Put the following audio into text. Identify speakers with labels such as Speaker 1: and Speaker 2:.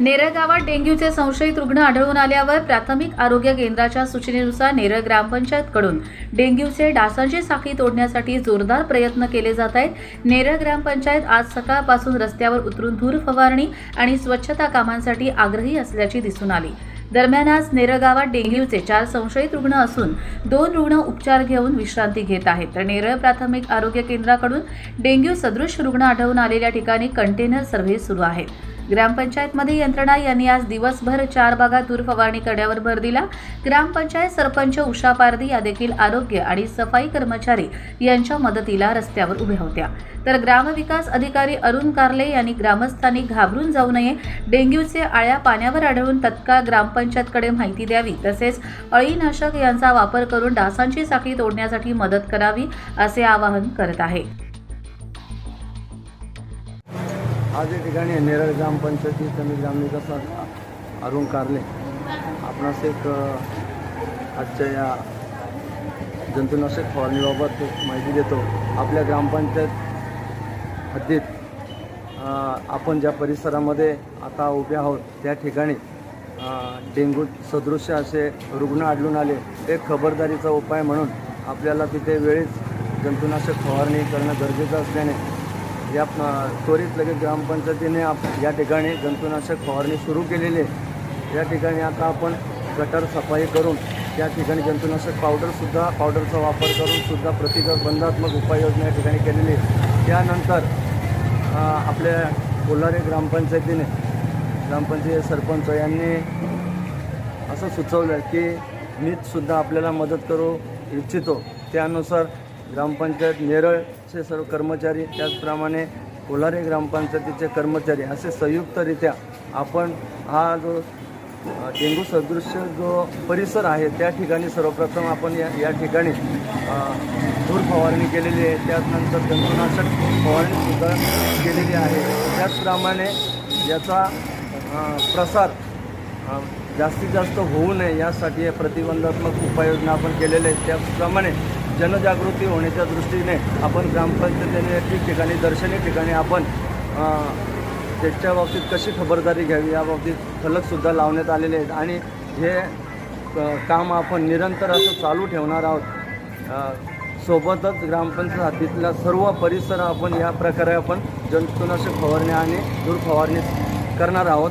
Speaker 1: नेरळ गावात डेंग्यूचे संशयित रुग्ण आढळून आल्यावर प्राथमिक आरोग्य केंद्राच्या सूचनेनुसार नेरळ ग्रामपंचायतकडून डेंग्यूचे डासांची साखळी तोडण्यासाठी जोरदार प्रयत्न केले जात आहेत. नेरळ ग्रामपंचायत आज सकाळपासून रस्त्यावर उतरून धूर फवारणी आणि स्वच्छता कामांसाठी आग्रही असल्याची दिसून आली. दरम्यान आज नेरळ गावात डेंग्यूचे चार संशयित रुग्ण असून दोन रुग्ण उपचार घेऊन विश्रांती घेत आहेत. तर नेरळ प्राथमिक आरोग्य केंद्राकडून डेंग्यू सदृश रुग्ण आढळून आलेल्या ठिकाणी कंटेनर सर्व्हे सुरू आहे. ग्रामपंचायतमध्ये यंत्रणा यांनी आज दिवसभर चार भागात दूर फवारणी करण्यावर भर दिला. ग्रामपंचायत सरपंच उषा पारदी या देखील आरोग्य आणि सफाई कर्मचारी यांच्या मदतीला रस्त्यावर उभ्या होत्या. तर ग्रामविकास अधिकारी अरुण कार्ले यांनी ग्रामस्थांनी घाबरून जाऊ नये डेंग्यूचे आळ्या पाण्यावर आढळून तत्काळ ग्रामपंचायतकडे माहिती द्यावी तसेच अळीनाशक यांचा वापर करून डासांची साखळी तोडण्यासाठी मदत करावी असे आवाहन करत आहे.
Speaker 2: आज या ठिकाणी नेरळ ग्रामपंचायतीत आणि ग्रामविकास अरुण कारले आपणास एक आजच्या या जंतुनाशक फवारणीबाबत एक माहिती देतो. आपल्या ग्रामपंचायत हद्दीत आपण ज्या परिसरामध्ये आता उभे आहोत त्या ठिकाणी डेंगू डेंग्यू सदृश्य असे रुग्ण आढळून आले एक खबरदारीचा उपाय म्हणून आपल्याला तिथे वेळीच जंतुनाशक फवारणी करणं गरजेचं असल्याने या त्वरित लगेच ग्रामपंचायतीने आप या ठिकाणी जंतुनाशक फवारणी सुरू केलेली आहे. या ठिकाणी आता आपण गटर सफाई करून त्या ठिकाणी जंतुनाशक पावडरसुद्धा पावडरचा वापर करूनसुद्धा प्रतिबंधात्मक उपाययोजना या ठिकाणी केलेली आहे. त्यानंतर आपल्या कोल्हारे ग्रामपंचायतीने ग्रामपंचायत सरपंच यांनी असं सुचवलं की मीचसुद्धा आपल्याला मदत करू इच्छितो. त्यानुसार ग्रामपंचायत नेरळ चे सर्व कर्मचारी त्याचप्रमाणे कोल्हारे ग्रामपंचायतीचे कर्मचारी असे संयुक्तरित्या आपण हा जो डेंगू सदृश्य जो परिसर आहे त्या ठिकाणी सर्वप्रथम आपण या या ठिकाणी धूर फवारणी केलेली आहे. त्यानंतर जंतुनाशक फवारणीसुद्धा केलेली आहे. त्याचप्रमाणे याचा प्रसार जास्तीत जास्त होऊ नये यासाठी हे प्रतिबंधात्मक उपाययोजना आपण केलेल्या आहेत. त्याचप्रमाणे जनजागृती होण्याच्या दृष्टीने आपण ग्रामपंचायतीने ठिकठिकाणी दर्शनी ठिकाणी आपण त्याच्या बाबतीत कशी खबरदारी घ्यावी या बाबतीत फलकसुद्धा लावण्यात आलेले आहेत. आणि हे काम आपण निरंतर असं चालू ठेवणार आहोत. सोबतच ग्रामपंचायत हातीतला सर्व परिसर आपण या प्रकारे आपण जंतुनाशक फवारणी आणि दूर फवारणी करणार आहोत.